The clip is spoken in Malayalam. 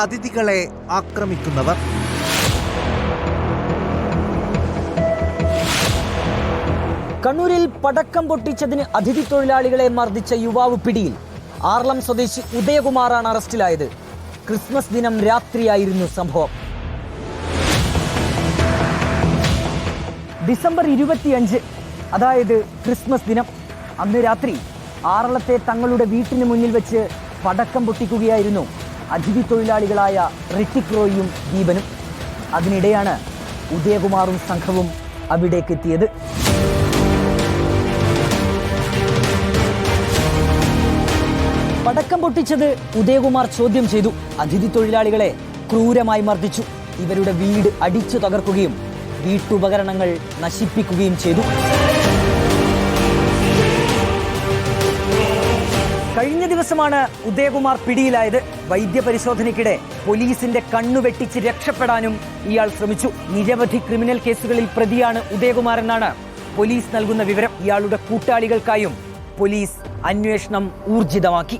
അതിഥികളെ ആക്രമിക്കുന്നവർ. കണ്ണൂരിൽ പടക്കം പൊട്ടിച്ചതിന് അതിഥി തൊഴിലാളികളെ മർദ്ദിച്ച യുവാവ് പിടിയിൽ. ആർലം സ്വദേശി ഉദയകുമാറാണ് അറസ്റ്റിലായത്. ക്രിസ്മസ് ദിനം രാത്രിയായിരുന്നു സംഭവം. ഡിസംബർ ഇരുപത്തിയഞ്ച് അതായത് ക്രിസ്മസ് ദിനം അന്ന് രാത്രി ആറളത്തെ തങ്ങളുടെ വീട്ടിന് മുന്നിൽ വെച്ച് പടക്കം പൊട്ടിക്കുകയായിരുന്നു അതിഥി തൊഴിലാളികളായ റിട്ടിക് റോയിയും ദീപനും. അതിനിടെയാണ് ഉദയകുമാറും സംഘവും അവിടേക്ക് എത്തിയത് പടക്കം പൊട്ടിച്ചത് ഉദയകുമാർ ചോദ്യം ചെയ്തു. അതിഥി തൊഴിലാളികളെ ക്രൂരമായി മർദ്ദിച്ചു. ഇവരുടെ വീട് അടിച്ചു തകർക്കുകയും വീട്ടുപകരണങ്ങൾ നശിപ്പിക്കുകയും ചെയ്തു. കഴിഞ്ഞ ദിവസമാണ് ഉദയകുമാർ പിടിയിലായത്. വൈദ്യപരിശോധനയ്ക്കിടെ പോലീസിന്റെ കണ്ണു വെട്ടിച്ച് രക്ഷപ്പെടാനും ഇയാൾ ശ്രമിച്ചു. നിരവധി ക്രിമിനൽ കേസുകളിൽ പ്രതിയാണ് ഉദയകുമാർ എന്നാണ് പോലീസ് നൽകുന്ന വിവരം. ഇയാളുടെ കൂട്ടാളികൾക്കായും പോലീസ് അന്വേഷണം ഊർജിതമാക്കി.